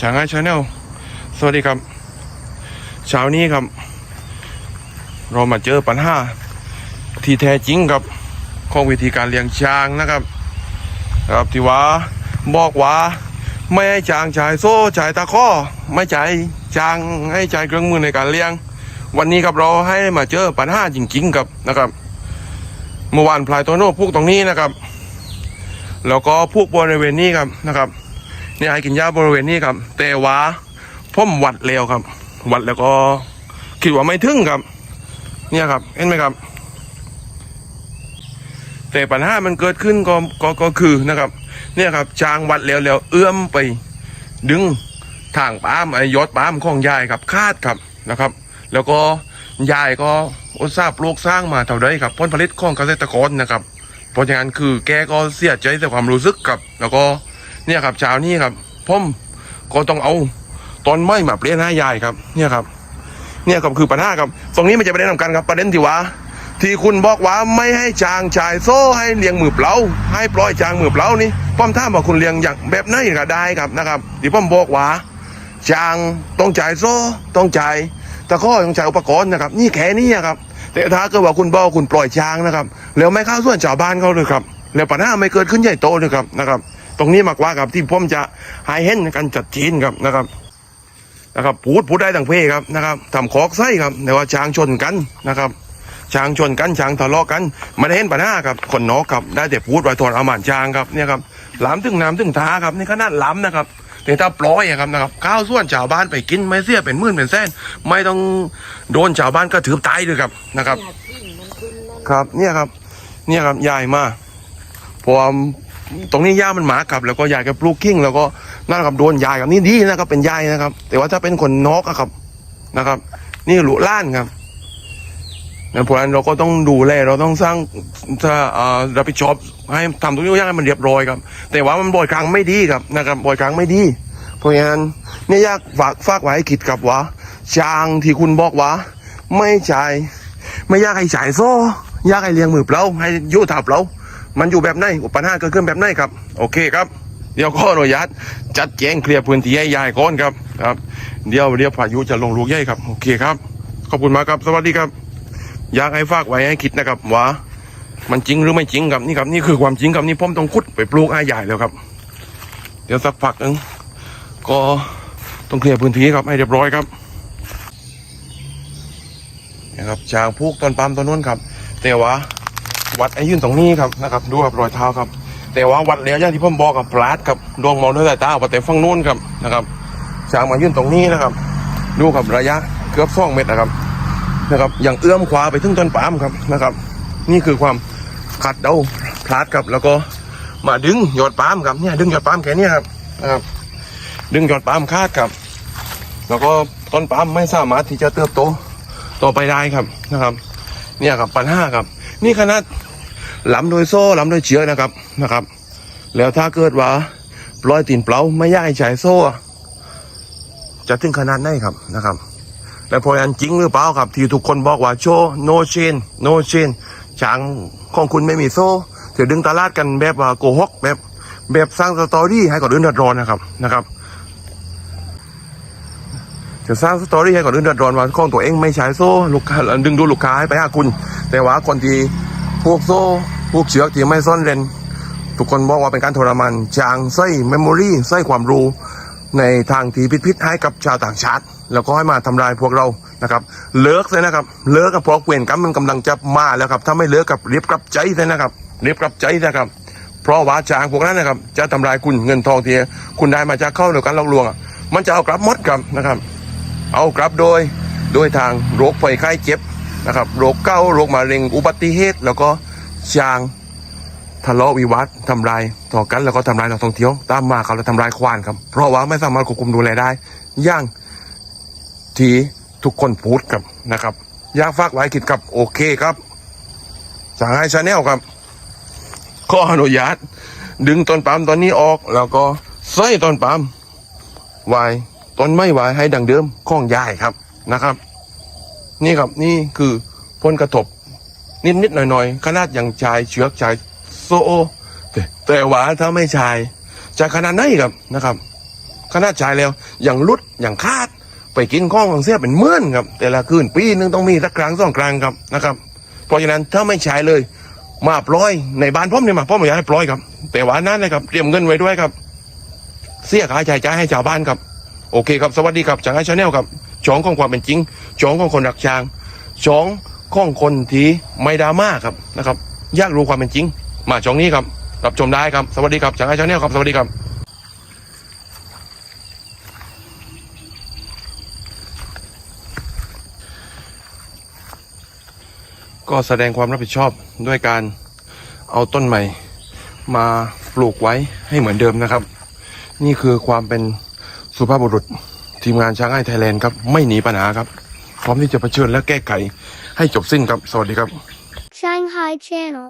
ช้างไอชาแนลสวัสดีครับ เช้านี้ครับ เรามาเจอปัญหาที่แท้จริงครับของวิธีการเลี้ยงช้างนะครับครับที่ว่าบอกว่าไม่ให้ช้างจ่ายโซ่จ่ายตะข้อไม่จ่ายช้างให้จ่ายเครื่องมือในการเลี้ยง วันนี้ครับเราให้มาเจอปัญหาจริงๆครับนะครับ เมื่อวานพลายโตโน่พูกตรงนี้นะครับ แล้วก็พูกบริเวณนี้ครับนะครับ นี่ยให้กินยาบริเวณนี้ครับ แต่ว่าพ่มวัดแล้วครับ วัดแล้วก็คิดว่าไม่ถึงครับ เนี่ยครับ เห็นไหมครับ แต่ปัญหามันเกิดขึ้นก็ก็ก็คือนะครับ เนี่ยครับจางวัดแล้วแล้วเอื้อมไป ดึงทางป้ามไอ้ยอดปามของยายครับคาดครับนะครับ แล้วก็ยายก็อุตส่าห์ปลูกสร้างมาเท่าใดครับผลผลิตของเกษตรกรนะครับ เพราะฉะนั้นคือแกก็เสียใจแต่ความรู้สึกครับ แล้วก็ เนี่ยครับเช้านี้ครับผมก็ต้องเอาต้นไม้มาเปลี่ยนให้ายายครับ เนี่ยครับ เนี่ยครับคือปัญหาครับ ตรงนี้มันจะประเด็นสำคัญครับประเด็นที่ว่า ที่คุณบอกว่าไม่ให้จางจ่ายโซ่ให้เลี้ยงมือเปล่าให้ปล่อยจางมือเปล่านี่ป้อมท่ามว่าคุณเลี้ยงอย่างแบบไหนก็ได้ครับนะครับที่ป้อมบอกว่าจางต้องจ่ายโซ่ต้องจ่ายตะข้อต้องจ่ายอุปกรณ์นะครับ นี่แค่นี้ครับ แต่ถ้าเกิดว่าคุณบอกว่าคุณปล่อยจางนะครับแล้วไม่เข้าส่วนชาวบ้านเขาเลยครับแล้วปัญหาไม่เกิดขึ้นใหญ่โตเลยครับนะครับ ตรงนี้มากกว่าครับที่ผมจะให้เห็นกันจัดจีนครับนะครับนะครับพูดพูดได้ทั้งเพครับนะครับทำคอกไส้ครับแต่ว่าช้างชนกันนะครับช้างชนกันช้างทะเลาะกันไม่ได้เห็นปัญหาครับคนนอกครับได้แต่พูดไว้ทนอาหมานช้างครับเนี่ยครับหลามถึงน้ำถึงท้าครับนี่ขนาดหลามนะครับแต่ถ้าปล่อยครับนะครับข้าวส่วนชาวบ้านไปกินไม่เสียเป็นหมื่นเป็นแสนไม่ต้องโดนชาวบ้านก็ถือตายเลยครับนะครับ ครับเนี่ยครับเนี่ยครับยายมาเพราะว่า ตรงนี้ย่ามันหมาครับ แล้วก็ยายก็ปลูกกิ้ง แล้วก็นั่นครับโดนยายครับนี่ดีนะครับเป็นยายนะครับ แต่ว่าถ้าเป็นคนนอกอะครับนะครับ นี่หลุล้านครับนะเพราะฉะนั้นเราก็ต้องดูแลเราต้องสร้างถ้าเอ่อรับผิดชอบให้ทำทุกอย่างให้มันเรียบร้อยครับ แต่ว่ามันบ่อยครั้งไม่ดีครับนะครับบ่อยครั้งไม่ดี เพราะฉะนั้นนี่ยากฝากฝากไว้ให้คิดกับว่าช้างที่คุณบอกว่า ไม่จ่ายไม่ยากให้จ่ายโซ่ยากให้เลี้ยงมือเปล่าให้อยูทับเรา มันอยู่แบบไหนปัญหาเกิดขึ้นแบบไหนครับ โอเคครับ เดี๋ยวก็อนุญาตจัดแจงเคลียร์พื้นที่ให้ยายก่อนครับครับ เดี๋ยวเดี๋ยวพายุจะลงลูกใหญ่ครับ โอเคครับ ขอบคุณมากครับ สวัสดีครับ อยากให้ฝากไว้ให้คิดนะครับว่ามันจริงหรือไม่จริงครับนี่ครับนี่คือความจริงครับนี่ผมต้องคุดไปปลูกให้ยายแล้วครับ เดี๋ยวสักพักนึงก็ต้องเคลียร์พื้นที่ครับให้เรียบร้อยครับนะครับช้างพูกต้นปาล์มต้นนู้นครับ แต่ว่า วัดไอ้ยื่นตรงนี้ครับนะครับดูครับรอยเท้าครับ แต่ว่าวัดแล้วอย่างที่ผมบอกกับพลาดครับดวงมองด้วยสายตาว่าแต่ฝั่งนู้นครับนะครับช้างมายื่นตรงนี้นะครับ ดูครับระยะเกือบสองเมตรนะครับนะครับอย่างเอื้อมขวาไปถึงต้นปาล์มครับนะครับ นี่คือความขัดเดาพลาดครับ แล้วก็มาดึงยอดปาล์มครับเนี่ยดึงยอดปาล์มแค่นี้ครับนะครับดึงยอดปาล์มคาดครับ แล้วก็ต้นปาล์มไม่สามารถที่จะเติบโตต่อไปได้ครับนะครับ เนี่ยครับปัญหาครับ นี่ขนาดหลำโดยโซ่หลำโดยเชือกนะครับนะครับ แล้วถ้าเกิดว่าปล่อยตีนเปล่าไม่ย่ายใช้โซ่ จะถึงขนาดไหนครับนะครับ และพออันจริงหรือเปล่าครับ ที่ทุกคนบอกว่าโชว์ no chain no chain ช้างของคุณไม่มีโซ่เดี๋ยวดึงตลาดกันแบบว่าโกหกแบบแบบสร้างสตอรี่ให้กับอื่นเดือดร้อนนะครับนะครับ จะสร้างสตอรี่ให้คนอื่นเดือดร้อนว่าของตัวเองไม่ใช้โซ่ลูกค้าดึงดูลูกค้าให้ไปหาคุณ แต่ว่าคนที่พวกโซ่พวกเชือกที่ไม่ซ่อนเร้นทุกคนบอกว่าเป็นการทรมานจางไส้เมมโมรีไส้ความรู้ในทางที่พิษๆให้กับชาวต่างชาติ แล้วก็ให้มาทำลายพวกเรานะครับเลิกเลยนะครับเลิกกับเพราะเวรกรรมมันกำลังจะมาแล้วครับถ้าไม่เลิกกับเรียบกลับใจเลยนะครับเรียบกลับใจนะครับ เพราะว่าจางพวกนั้นนะครับจะทำลายคุณเงินทองที่คุณได้มาจากเข้าหรือการหลอกลวงมันจะเอากลับหมดครับนะครับ เอากลับโดยโดยทางโรคภัยไข้เจ็บนะครับโรคเก้าโรคมะเร็งอุบัติเหตุ แล้วก็จางทะเลาะวิวาททำลายต่อกันแล้วก็ทำลายนักท่องเที่ยว ตามมาครับแล้วทำลายควานครับ เพราะว่าไม่สามารถควบคุมดูแลได้ ย่างที่ทุกคนพูดครับนะครับอยากฝากไว้คิดกับโอเคครับสั่งให้ชาแนลครับขออนุญาตดึงต้นปาล์มตอนนี้ออก แล้วก็ใส่ต้นปาล์มไว้ ต้นไม้ไว้ให้ดังเดิมข้องยายครับนะครับ นี่ครับนี่คือผลกระทบ นิดนิดๆหน่อยหน่อยๆขนาดอย่างชายเชือกชายโซโอแต่ว่าถ้าไม่ชายจะขนาดไหนครับนะครับ ขนาดใช้แล้วอย่างลุดอย่างคาด ไปกินข้องของเสียเป็นหมื่อนครับ แต่ละคืนปีหนึงต้องมีสักครั้งสองครั้งครับนะครับ เพราะฉะนั้นถ้าไม่ใช้เลยมาปล่อยในบ้านพ่อมเนี่ยมาพ่อมอยากให้ปล่อยครับ แต่ว่านั้นนะครับเตรียมเงินไว้ด้วยครับ เสียค่าใช้จ่ายให้ชาวบ้านครับ โอเคครับ สวัสดีครับจางไอชาแนลครับช้องของความเป็นจริงช้องของคนรักช้างช้องของคนที่ไม่ดราม่าครับนะครับอยากรู้ความเป็นจริง มาช่องนี้ครับ รับชมได้ครับ สวัสดีครับจางไอชาแนลครับ สวัสดีครับก็แสดงความรับผิดชอบด้วยการเอาต้นใหม่ มาปลูกไว้ให้เหมือนเดิมนะครับ นี่คือความเป็น สุภาพบุรุษทีมงานช้างไอ้ไทยแลนด์ครับ ไม่หนีปัญหาครับ พร้อมที่จะเผชิญและแก้ไขให้จบสิ้นครับ สวัสดีครับ Shanghai Channel